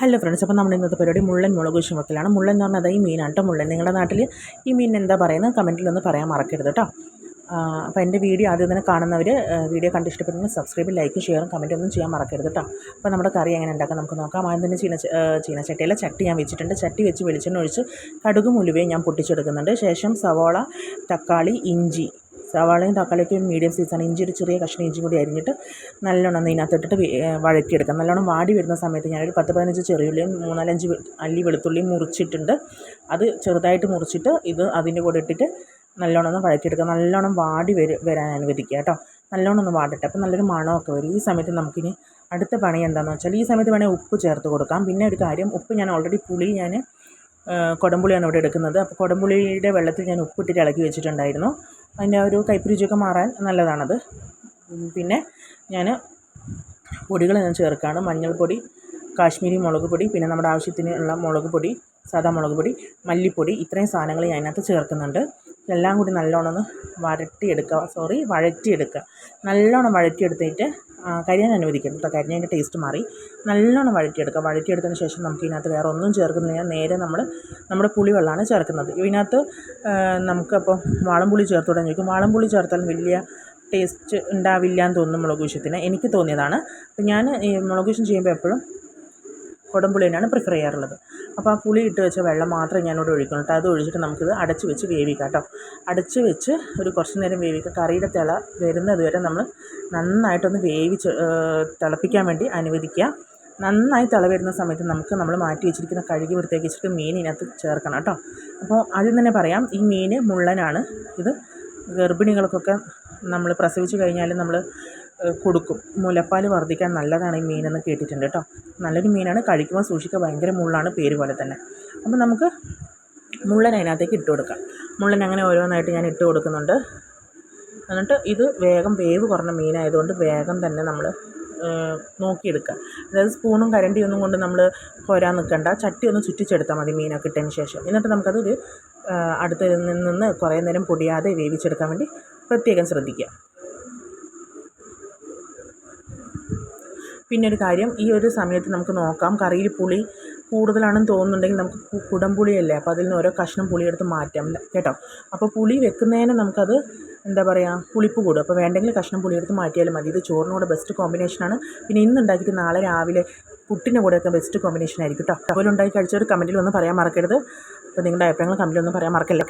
Hello friends അപ്പോൾ നമ്മുടെ ഇന്നത്തെ പരിപാടി മുള്ളൻ മുളക് ചുമക്കലാണ് മുള്ളൻ എന്ന് പറഞ്ഞാൽ ഈ മീനാണ് കേട്ടോ മുള്ളൻ. നിങ്ങളുടെ നാട്ടിൽ ഈ മീൻ എന്താ പറയുന്നത്? കമന്റിൽ ഒന്ന് പറയാൻ മറക്കരുത് കേട്ടോ അപ്പോൾ എന്റെ വീഡിയോ ആദ്യം തന്നെ കാണുന്നവർ വീഡിയോ കണ്ട് ഇഷ്ടപ്പെടുന്നെങ്കിൽ സബ്സ്ക്രൈബ് ലൈക്ക് ഷെയറും കമന്റ് ഒന്നും ചെയ്യാൻ മറക്കരുത് കേട്ടോ അപ്പോൾ നമ്മുടെ കറി എങ്ങനെ ഉണ്ടാക്കാം നമുക്ക് നോക്കാം. ആദ്യം തന്നെ ചീന ചീനച്ചട്ടിയിലെ ചട്ടി ഞാൻ വെച്ചിട്ടുണ്ട്. ചട്ടി വെച്ച് വെളിച്ചെണ്ണ ഒഴിച്ച് കടുകും ഉലുവയും ഞാൻ പൊട്ടിച്ചെടുക്കുന്നുണ്ട്. ശേഷം സവോള തക്കാളി ഇഞ്ചി സവാളയും തക്കാളിയൊക്കെ മീഡിയം സൈസാണ് ഇഞ്ചി ഒരു ചെറിയ കഷ്ണം ഇഞ്ചി കൂടി അരിഞ്ഞിട്ട് നല്ലോണം ഒന്ന് ഇതിനകത്തിട്ടിട്ട് വേ- വഴറ്റിയെടുക്കാം. നല്ലോണം വാടി വരുന്ന സമയത്ത് ഞാനൊരു പത്ത് പതിനഞ്ച് ചെറിയുള്ളിയും മൂന്നാലഞ്ച് അല്ലി വെളുത്തുള്ളിയും മുറിച്ചിട്ടുണ്ട്. അത് ചെറുതായിട്ട് മുറിച്ചിട്ട് ഇത് അതിന്റെ കൂടെ ഇട്ടിട്ട് നല്ലോണം ഒന്ന് വഴറ്റിയെടുക്കുക നല്ലോണം വാടി വരു വരാൻ അനുവദിക്കുക കേട്ടോ. നല്ലോണം ഒന്ന് വാടട്ടെ. അപ്പോൾ നല്ലൊരു മണമൊക്കെ വരും. ഈ സമയത്ത് നമുക്കിനി അടുത്ത പണി എന്താണെന്ന് വെച്ചാൽ ഈ സമയത്ത് വേണേൽ ഉപ്പ് ചേർത്ത് കൊടുക്കാം. പിന്നെ ഒരു കാര്യം ഉപ്പ് ഞാൻ ഓൾറെഡി പുളി ഞാൻ കുടംപുളിയാണ് ഇവിടെ എടുക്കുന്നത്. അപ്പോൾ കുടംപുളിയുടെ വെള്ളത്തിൽ ഞാൻ ഉപ്പിട്ടിട്ട് ഇളക്കി വെച്ചിട്ടുണ്ടായിരുന്നു. അതിന്റെ ഒരു കയ്പ്പ് രുചിയൊക്കെ മാറാൻ നല്ലതാണത്. പിന്നെ ഞാൻ പൊടികൾ ഞാൻ ചേർക്കുകയാണ് മഞ്ഞൾപ്പൊടി കാശ്മീരി മുളക് പൊടി പിന്നെ നമ്മുടെ ആവശ്യത്തിനുള്ള മുളക് പൊടി സാദാ മുളക് പൊടി മല്ലിപ്പൊടി ഇത്രയും സാധനങ്ങൾ ഞാൻ അതിനകത്ത് ചേർക്കുന്നുണ്ട്. എല്ലാം കൂടി നല്ലോണം ഒന്ന് വരട്ടിയെടുക്കുക. സോറി വഴറ്റിയെടുക്കുക. നല്ലോണം വഴറ്റിയെടുത്തിട്ട് കരിയാൻ അനുവദിക്കരുത് കേട്ടോ. കരിഞ്ഞതിന്റെ ടേസ്റ്റ് മാറി. നല്ലോണം വഴറ്റിയെടുക്കുക. വഴറ്റിയെടുത്തതിന് ശേഷം നമുക്ക് ഇതിനകത്ത് വേറെ ഒന്നും ചേർക്കുന്നില്ല. നേരെ നമ്മൾ നമ്മുടെ പുളിവെള്ളമാണ് ചേർക്കുന്നത്. ഇതിനകത്ത് നമുക്കപ്പോൾ വാളംപുളി ചേർത്തുവിടാൻ ചോദിക്കും. വാളംപുളി ചേർത്താൽ വലിയ ടേസ്റ്റ് ഉണ്ടാവില്ല എന്ന് തോന്നുന്നു മുളക് വിഷയത്തിന് എനിക്ക് തോന്നിയതാണ്. അപ്പോൾ ഞാൻ ഈ മുളക് വിഷം ചെയ്യുമ്പോൾ എപ്പോഴും കുടംപുളി തന്നെയാണ് പ്രിഫർ ചെയ്യാറുള്ളത്. അപ്പോൾ ആ പുളി ഇട്ട് വെച്ച വെള്ളം മാത്രം ഞാനിവിടെ ഒഴിക്കണം കേട്ടോ അത് ഒഴിച്ചിട്ട് നമുക്കിത് അടച്ച് വെച്ച് വേവിക്കാം കേട്ടോ അടച്ച് വെച്ച് ഒരു കുറച്ച് നേരം വേവിക്കുക കറിയുടെ തിള വരുന്നത് വരെ നമ്മൾ നന്നായിട്ടൊന്ന് വേവിച്ച് തിളപ്പിക്കാൻ വേണ്ടി അനുവദിക്കുക. നന്നായി തിള വരുന്ന സമയത്ത് നമുക്ക് നമ്മൾ മാറ്റി വെച്ചിരിക്കുന്ന കഴുകി വൃത്തിയാക്കി വെച്ചിട്ട് മീൻ ഇതിനകത്ത് ചേർക്കണം കേട്ടോ അപ്പോൾ ആദ്യം തന്നെ പറയാം ഈ മീൻ മുള്ളനാണ്. ഇത് ഗർഭിണികൾക്കൊക്കെ നമ്മൾ പ്രസവിച്ച് കഴിഞ്ഞാൽ നമ്മൾ കൊടുക്കും. മുലപ്പാൽ വർദ്ധിക്കാൻ നല്ലതാണ് ഈ മീനെന്ന് കേട്ടിട്ടുണ്ട് കേട്ടോ. നല്ലൊരു മീനാണ്. കഴിക്കുമ്പോൾ സൂക്ഷിക്കുക. ഭയങ്കര മുള്ളാണ് പേര് പോലെ തന്നെ. അപ്പോൾ നമുക്ക് മുള്ളൻ അതിനകത്തേക്ക് ഇട്ട് കൊടുക്കാം. മുള്ളൻ അങ്ങനെ ഓരോന്നായിട്ട് ഞാൻ ഇട്ട് കൊടുക്കുന്നുണ്ട്. എന്നിട്ട് ഇത് വേഗം വേവ് കുറഞ്ഞ മീനായതുകൊണ്ട് വേഗം തന്നെ നമ്മൾ നോക്കിയെടുക്കുക. അതായത് സ്പൂണും കരണ്ടിയൊന്നും കൊണ്ട് നമ്മൾ കോരാൻ നിൽക്കണ്ട. ചട്ടി ഒന്ന് ചുറ്റിച്ചെടുത്താൽ മതി മീനൊക്കെ ഇട്ടതിന് ശേഷം. എന്നിട്ട് നമുക്കതൊരു അടുത്ത് നിന്ന് കുറേ നേരം പൊടിയാതെ വേവിച്ചെടുക്കാൻ വേണ്ടി പ്രത്യേകം ശ്രദ്ധിക്കുക. പിന്നെ ഒരു കാര്യം ഈ ഒരു സമയത്ത് നമുക്ക് നോക്കാം കറിയിൽ പുളി കൂടുതലാണെന്ന് തോന്നുന്നുണ്ടെങ്കിൽ നമുക്ക് കുടംപുളിയല്ലേ അപ്പോൾ അതിൽ നിന്ന് ഓരോ കഷ്ണം പുളി എടുത്ത് മാറ്റാം കേട്ടോ? അപ്പോൾ പുളി വെക്കുന്നതിന് നമുക്കത് എന്താ പറയുക പുളിപ്പ് കൂടും. അപ്പോൾ വേണ്ടെങ്കിൽ കഷ്ണം പുളി എടുത്ത് മാറ്റിയാലും മതി. ഇത് ചോറിനോട് ബെസ്റ്റ് കോമ്പിനേഷനാണ് പിന്നെ ഇന്ന് ഉണ്ടാക്കിയിട്ട് നാളെ രാവിലെ പുട്ടിന്റെ കൂടെയൊക്കെ ബെസ്റ്റ് കോമ്പിനേഷൻ ആയിരിക്കും കേട്ടോ? അതുപോലെ ഉണ്ടാക്കി കഴിച്ചവർ കമന്റിൽ ഒന്ന് പറയാൻ മറക്കരുത്. അപ്പോൾ നിങ്ങളുടെ അഭിപ്രായങ്ങൾ കമന്റിൽ ഒന്ന് പറയാൻ മറക്കല്ല?